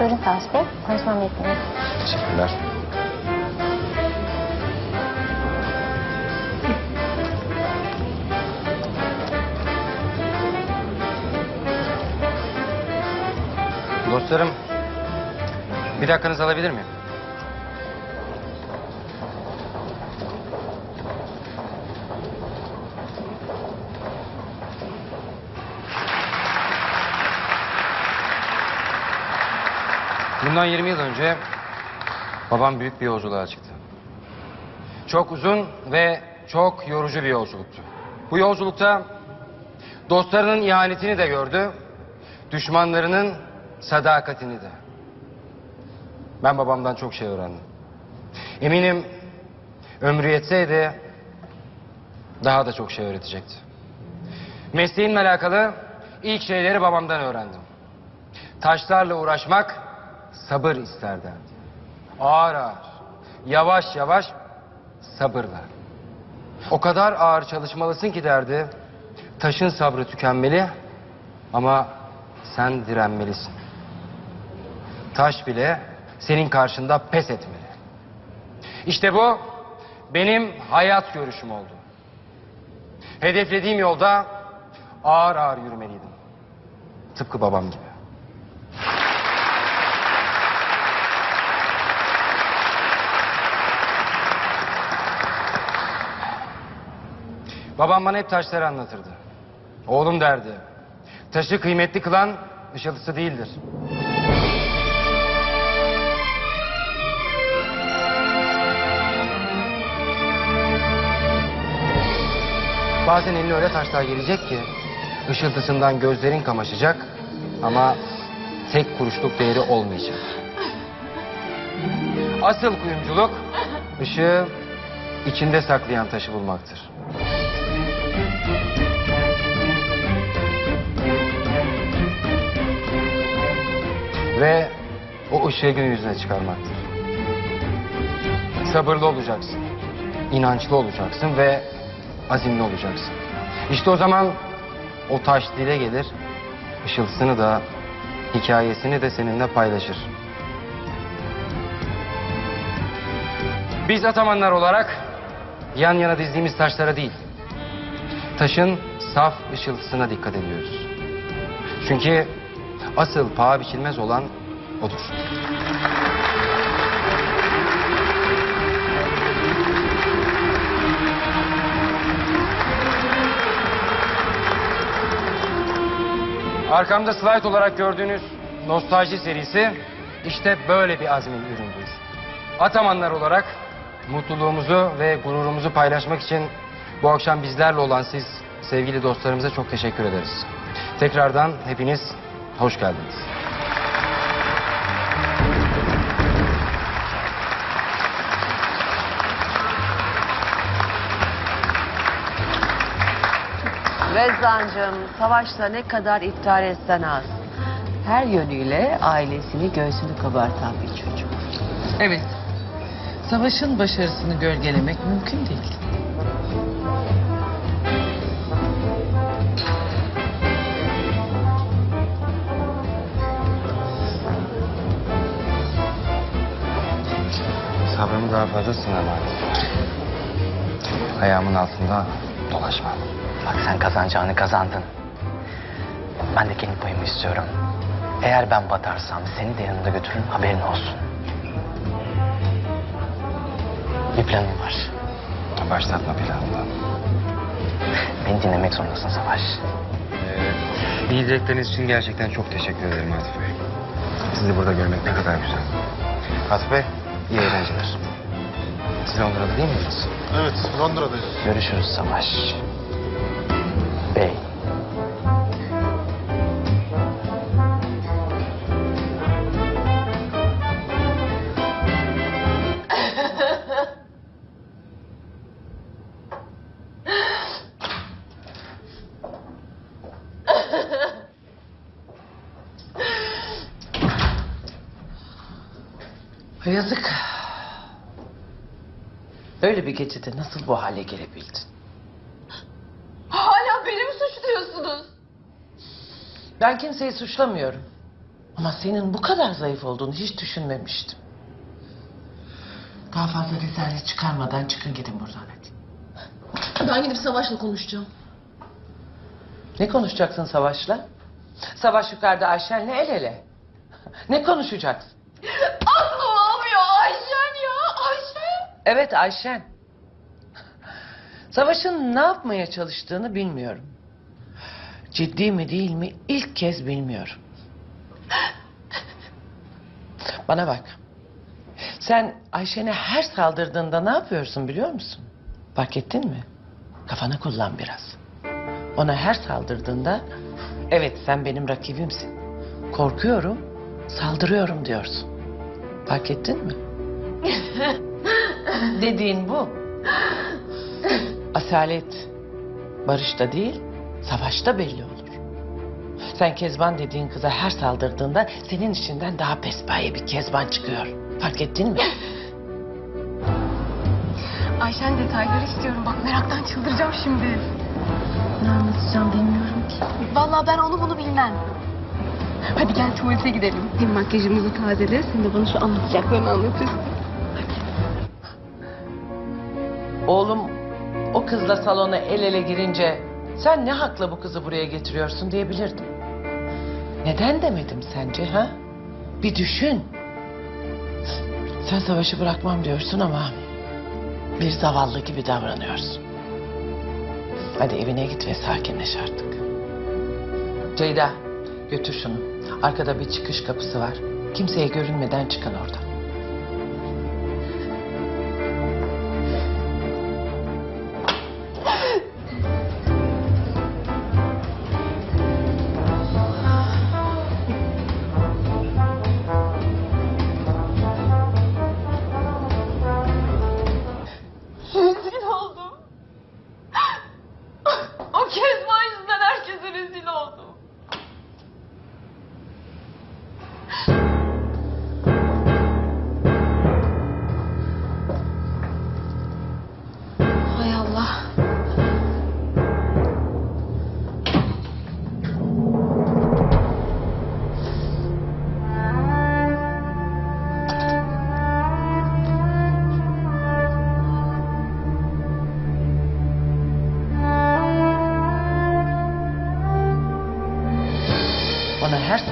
Buyurun Savaş Bey. Konuşmam yetkiniz. Teşekkürler. Dostlarım, bir dakikanızı alabilir miyim? Bundan 20 yıl önce babam büyük bir yolculuğa çıktı. Çok uzun ve çok yorucu bir yolculuktu. Bu yolculukta dostlarının ihanetini de gördü, düşmanlarının sadakatini de. Ben babamdan çok şey öğrendim. Eminim ömrü yetseydi daha da çok şey öğretecekti. Mesleğimle alakalı ilk şeyleri babamdan öğrendim. Taşlarla uğraşmak sabır ister derdi. Ağır ağır, yavaş yavaş sabırla. O kadar ağır çalışmalısın ki derdi, taşın sabrı tükenmeli ama sen direnmelisin. Taş bile senin karşında pes etmeli. İşte bu benim hayat görüşüm oldu. Hedeflediğim yolda ağır ağır yürümeliydim. Tıpkı babam gibi. Babam bana hep taşları anlatırdı. Oğlum derdi. Taşı kıymetli kılan ışıltısı değildir. Bazen eline öyle taşlar gelecek ki ışıltısından gözlerin kamaşacak ama tek kuruşluk değeri olmayacak. Asıl kuyumculuk ışığı içinde saklayan taşı bulmaktır. Ve o ışığı gün yüzüne çıkarmaktır. Sabırlı olacaksın, inançlı olacaksın ve azimli olacaksın. İşte o zaman o taş dile gelir, ışıltısını da, hikayesini de seninle paylaşır. Biz Atamanlar olarak yan yana dizdiğimiz taşlara değil, taşın saf ışıltısına dikkat ediyoruz. Çünkü asıl paha biçilmez olan odur. Arkamda slide olarak gördüğünüz nostalji serisi işte böyle bir azmin üründür. Atamanlar olarak mutluluğumuzu ve gururumuzu paylaşmak için bu akşam bizlerle olan siz sevgili dostlarımıza çok teşekkür ederiz. Tekrardan hepiniz hoş geldiniz. Rezzancığım savaşla ne kadar iptal etsen az. Her yönüyle ailesini göğsünü kabartan bir çocuk. Evet. Savaşın başarısını gölgelemek mümkün değil. Sabrımı daha fazla sınama. Ayağımın altında dolaşma. Bak sen kazanacağını kazandın. Ben de kendi payımı istiyorum. Eğer ben batarsam seni de yanında götürün haberin olsun. Bir planım var. Başlatma planından. Beni dinlemek zorundasın Savaş. Ee, iyi dilekleriniz için gerçekten çok teşekkür ederim Atıf Bey. Sizi burada görmek ne kadar güzel. Atıf Bey, iyi eğlenceler. Siz Londra'da değil miydiniz? Evet, Londra'dayız. Görüşürüz Savaş. Bey. Gecede nasıl bu hale gelebildin? Hala beni mi suçluyorsunuz? Ben kimseyi suçlamıyorum. Ama senin bu kadar zayıf olduğunu hiç düşünmemiştim. Daha fazla rezalet çıkarmadan çıkın gidin buradan hadi. Ben gidip Savaş'la konuşacağım. Ne konuşacaksın Savaş'la? Savaş yukarıda Ayşen'le el ele. Ne konuşacaksın? Abi ya Ayşen ya Ayşen. Evet Ayşen. Savaş'ın ne yapmaya çalıştığını bilmiyorum. Ciddi mi değil mi ilk kez bilmiyorum. Bana bak. Sen Ayşen'e her saldırdığında ne yapıyorsun biliyor musun? Fark ettin mi? Kafanı kullan biraz. Ona her saldırdığında evet sen benim rakibimsin. Korkuyorum, saldırıyorum diyorsun. Fark ettin mi? Dediğin bu. Asalet barışta değil, savaşta belli olur. Sen Kezban dediğin kıza her saldırdığında senin içinden daha pespaye bir Kezban çıkıyor. Fark ettin mi? Ayşen detayları istiyorum bak meraktan çıldıracağım şimdi. Ne anlatacağım bilmiyorum ki. Vallahi ben onu bunu bilmem. Hadi gel tuvalete gidelim. Hem makyajımızı tazele sen de bana şu anlatacaklarını anlatırsın. Oğlum o kızla salona el ele girince sen ne hakla bu kızı buraya getiriyorsun diyebilirdim. Neden demedim sence ha? Bir düşün. Sen savaşı bırakmam diyorsun ama bir zavallı gibi davranıyorsun. Hadi evine git ve sakinleş artık. Ceyda götür şunu. Arkada bir çıkış kapısı var. Kimseye görünmeden çıkın oradan.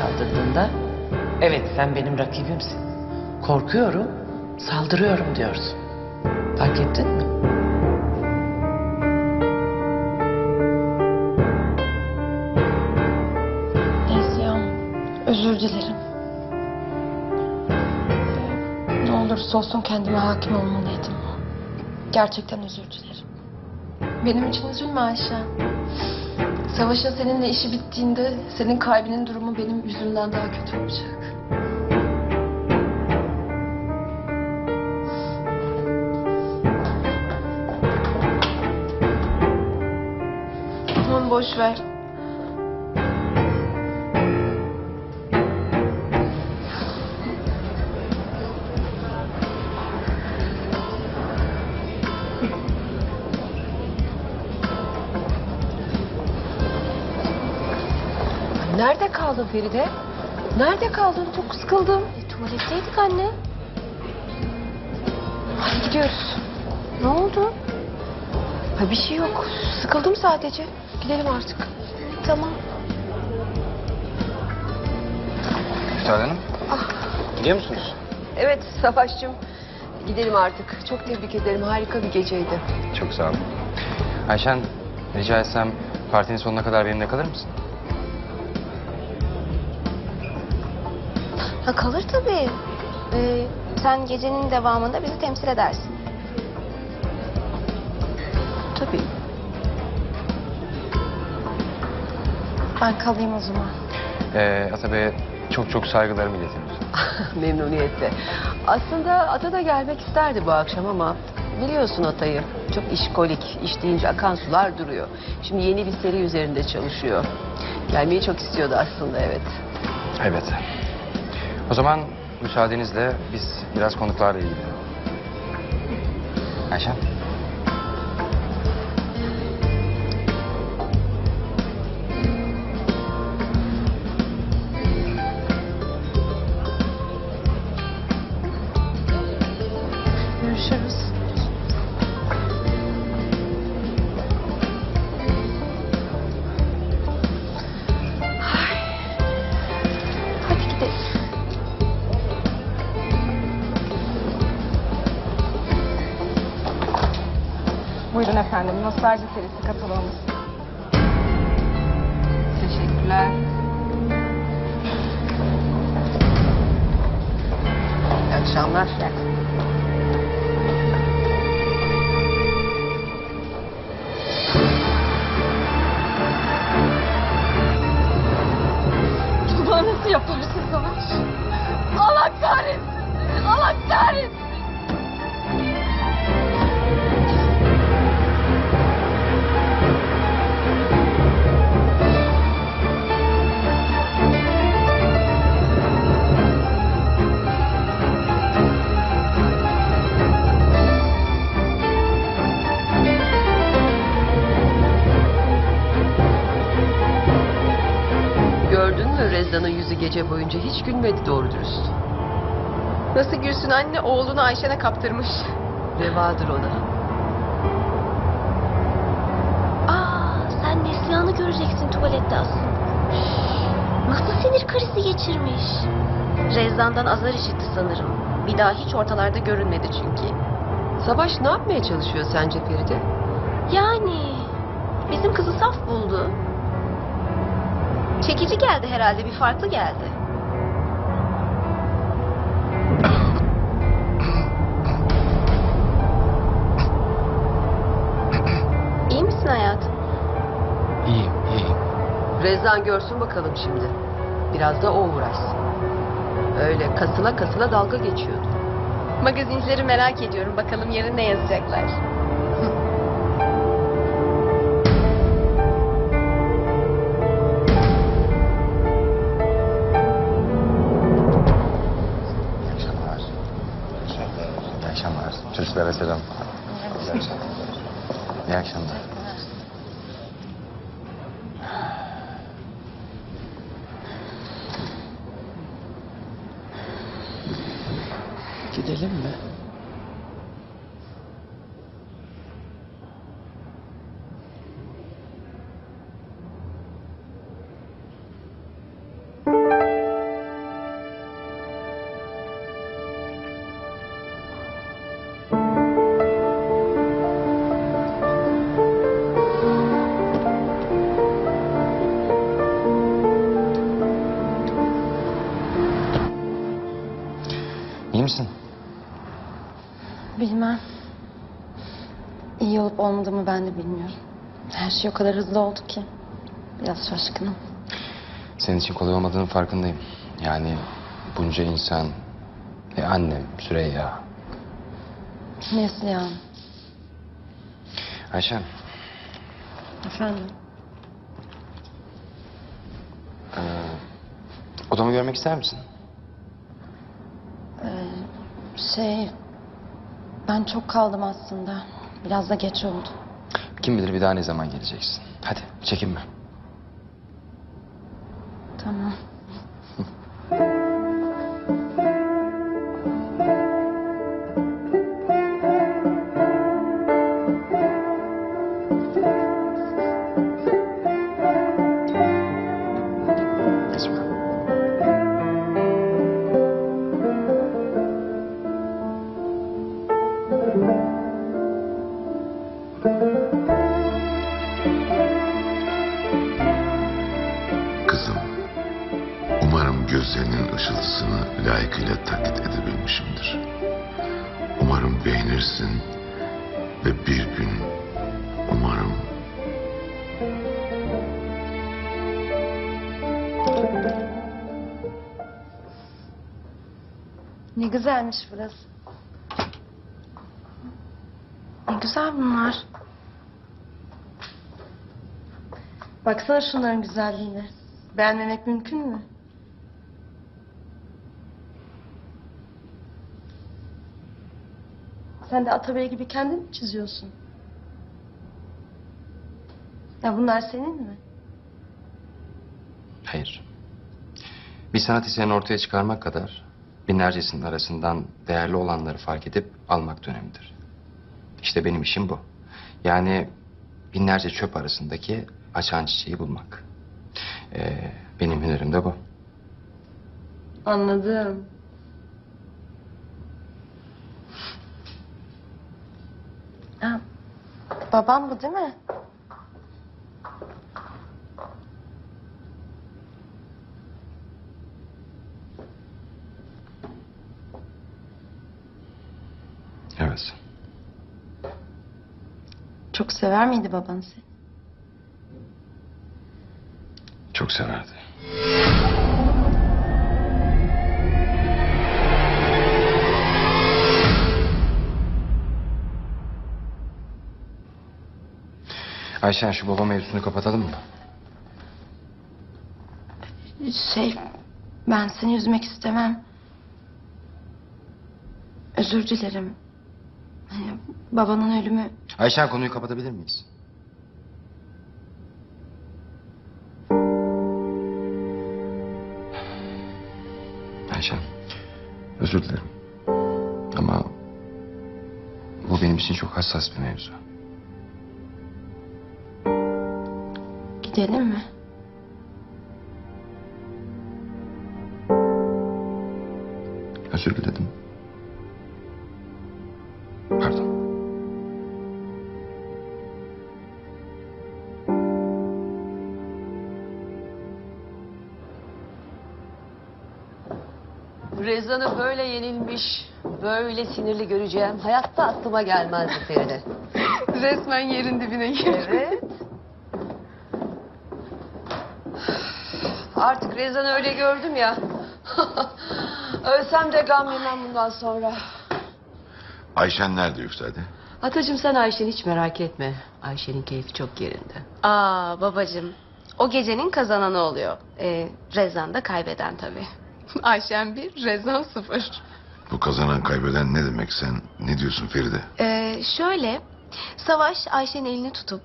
Saldırdığında evet sen benim rakibimsin. Korkuyorum, saldırıyorum diyorsun. Fark ettin mi? Neslihan, özür dilerim. Ne olursa olsun kendime hakim olmalıydım. Gerçekten özür dilerim. Benim için üzülme Ayşe. Savaş'ın seninle işi bittiğinde senin kalbinin durumu benim yüzümden daha kötü olacak. Tamam boş ver. Nerede kaldın Feride? Nerede kaldın? Çok sıkıldım. E, tuvaletteydik anne. Hadi gidiyoruz. Ne oldu? Ha bir şey yok. Sıkıldım sadece. Gidelim artık. Tamam. Müsaade Hanım. Gidiyor musunuz? Evet Savaş'cığım. Gidelim artık. Çok tebrik ederim. Harika bir geceydi. Çok sağ olun. Ayşen, rica etsem partinin sonuna kadar benimle kalır mısın? Ha kalır tabii. Ee, sen gecenin devamında bizi temsil edersin. Tabii. Ben kalayım o zaman. Ee, Ata Bey'e çok çok saygılarımı iletiyoruz. Memnuniyetle. Aslında Ata da gelmek isterdi bu akşam ama biliyorsun Ata'yı. Çok işkolik. İş deyince akan sular duruyor. Şimdi yeni bir seri üzerinde çalışıyor. Gelmeyi çok istiyordu aslında evet. Evet. O zaman müsaadenizle biz biraz konuklarla ilgilenelim. Ayşen. Nostalji serisi kataloğumuz. Teşekkürler. İyi akşamlar. Bunu boyunca hiç gülmedi doğru dürüst. Nasıl gülsün anne, oğlunu Ayşen'e kaptırmış. Revadır ona. Aa, sen Neslihan'ı göreceksin tuvalette aslında. Nasıl sinir krizi geçirmiş? Rezzan'dan azar işitti sanırım. Bir daha hiç ortalarda görünmedi çünkü. Savaş ne yapmaya çalışıyor sence Feride? Yani bizim kızı saf buldu. Çekici geldi herhalde, bir farklı geldi. Rezzan görsün bakalım şimdi. Biraz da o uğraşsın. Öyle kasıla kasıla dalga geçiyordu. Magazincileri merak ediyorum, bakalım yarın ne yazacaklar. İyi akşamlar. İyi akşamlar. Çocuklara selam. Bilmem. İyi olup olmadığımı ben de bilmiyorum. Her şey o kadar hızlı oldu ki. Biraz şaşkınım. Senin için kolay olmadığının farkındayım. Yani bunca insan, e annem, Süreyya. Neslihan. Ayşen, Efendim? odamı görmek ister misin? Şey... Ben çok kaldım aslında. Biraz da geç oldu. Kim bilir bir daha ne zaman geleceksin. Hadi çekinme. Tamam. Layıkıyla taklit edebilmişimdir. Umarım beğenirsin ve bir gün umarım Ne güzelmiş burası. Ne güzel bunlar. Baksana şunların güzelliğine. Beğenmemek mümkün mü? Sen de Atabey gibi kendin mi çiziyorsun? Ya bunlar senin mi? Hayır. Bir sanat eserini ortaya çıkarmak kadar binlercesinin arasından değerli olanları fark edip almak dönemidir. İşte benim işim bu. Yani binlerce çöp arasındaki açan çiçeği bulmak. Ee, benim hünerim de bu. Anladım. Ha, Babam bu değil mi? Evet. Çok sever miydi baban seni? Çok severdi. Ayşen şu baba mevzusunu kapatalım mı? Şey, ben seni üzmek istemem. Özür dilerim. Hani babanın ölümü Ayşen konuyu kapatabilir miyiz? Ayşen, özür dilerim. Ama bu benim için çok hassas bir mevzu. Gidelim mi? Özür diledim. Pardon. Rezan'ı böyle yenilmiş, böyle sinirli göreceğim hayatta aklıma gelmezdi Feride. Resmen yerin dibine girdi. Evet. Artık Rezan'ı öyle gördüm ya. Ölsem de gam yemem bundan sonra. Ayşen nerede Üftade? Atacığım sen Ayşe'ni hiç merak etme. Ayşe'nin keyfi çok yerinde. Aa babacığım. O gecenin kazananı oluyor. Ee, Rezan da kaybeden tabii. Ayşen bir, Rezan sıfır. Bu kazanan kaybeden ne demek sen? Ne diyorsun Feride? Ee, şöyle, Savaş Ayşe'nin elini tutup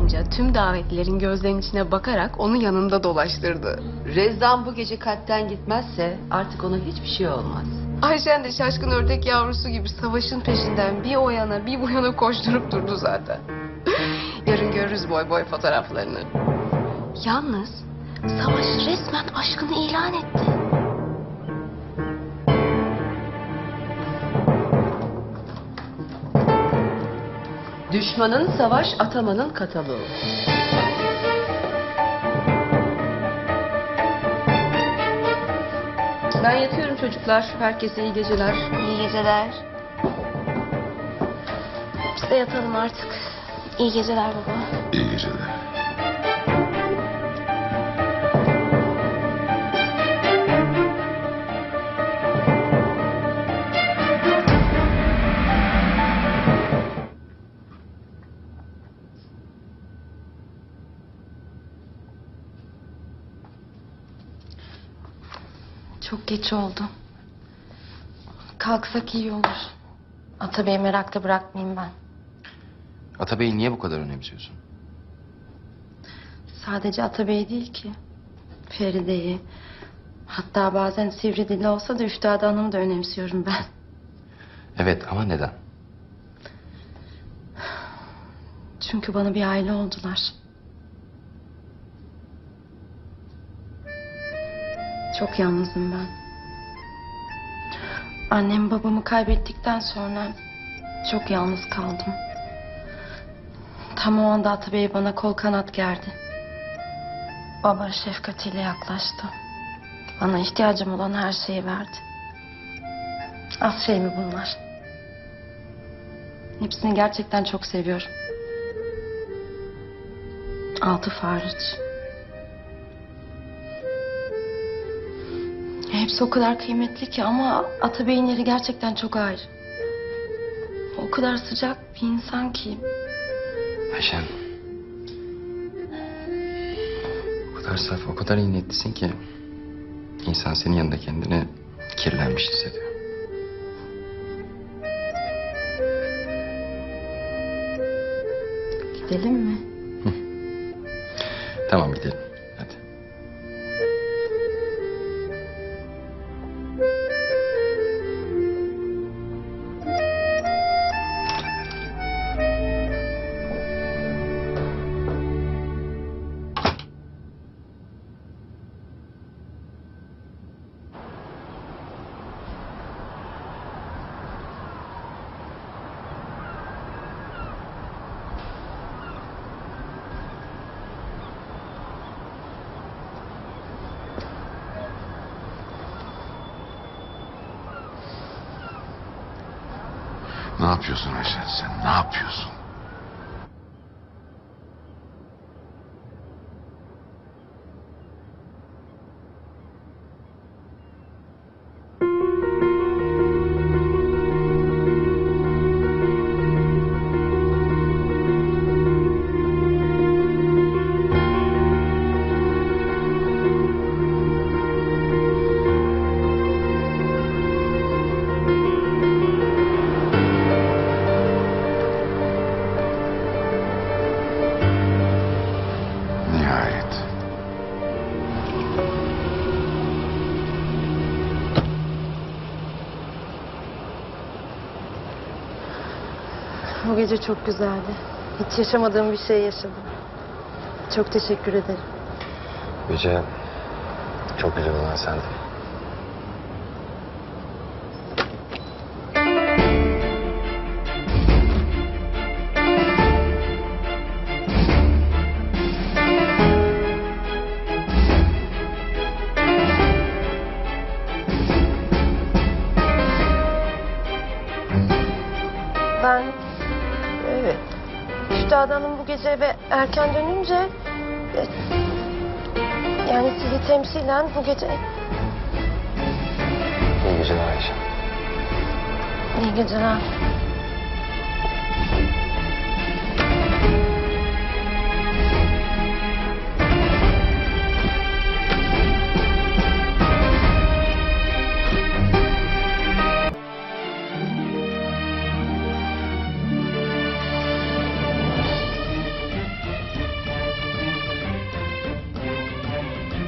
boyunca tüm davetlilerin gözlerinin içine bakarak onu yanında dolaştırdı. Rezan bu gece kalpten gitmezse artık ona hiçbir şey olmaz. Ayşen de şaşkın ördek yavrusu gibi savaşın peşinden bir o yana bir bu yana koşturup durdu zaten. Yarın görürüz boy boy fotoğraflarını. Yalnız Savaş resmen aşkını ilan etti. Düşmanın savaş, atamanın kataloğu. Ben yatıyorum çocuklar. Herkese iyi geceler. İyi geceler. Biz de yatalım artık. İyi geceler baba. İyi geceler. Geç oldu. Kalksak iyi olur. Atabey'i merakta bırakmayayım ben. Atabey'i niye bu kadar önemsiyorsun? Sadece Atabey değil ki. Feride'yi. Hatta bazen sivri dili olsa da Üftade Hanım'ı da önemsiyorum ben. Evet ama neden? Çünkü bana bir aile oldular. Çok yalnızım ben. Annem babamı kaybettikten sonra çok yalnız kaldım. Tam o anda Atabey bana kol kanat gerdi. Baba şefkatiyle yaklaştı. Bana ihtiyacım olan her şeyi verdi. Az şey mi bunlar? Hepsini gerçekten çok seviyorum. Altı hariç. Hepsi o kadar kıymetli ki ama Atabey'in yeri gerçekten çok ayrı. O kadar sıcak bir insan ki. Ayşen. O kadar saf, o kadar iyi niyetlisin ki... ...insan senin yanında kendini kirlenmiş hissediyor. Gidelim mi? Tamam gidelim. Yapıyorsun Ayşen sen? Ne yapıyorsun? Gece çok güzeldi. Hiç yaşamadığım bir şey yaşadım. Çok teşekkür ederim. Gece çok güzel olan sendin. Ben Üstad Hanım bu gece eve erken dönünce e, yani sizi temsilen bu gece İyi geceler Ayşe. iyi geceler.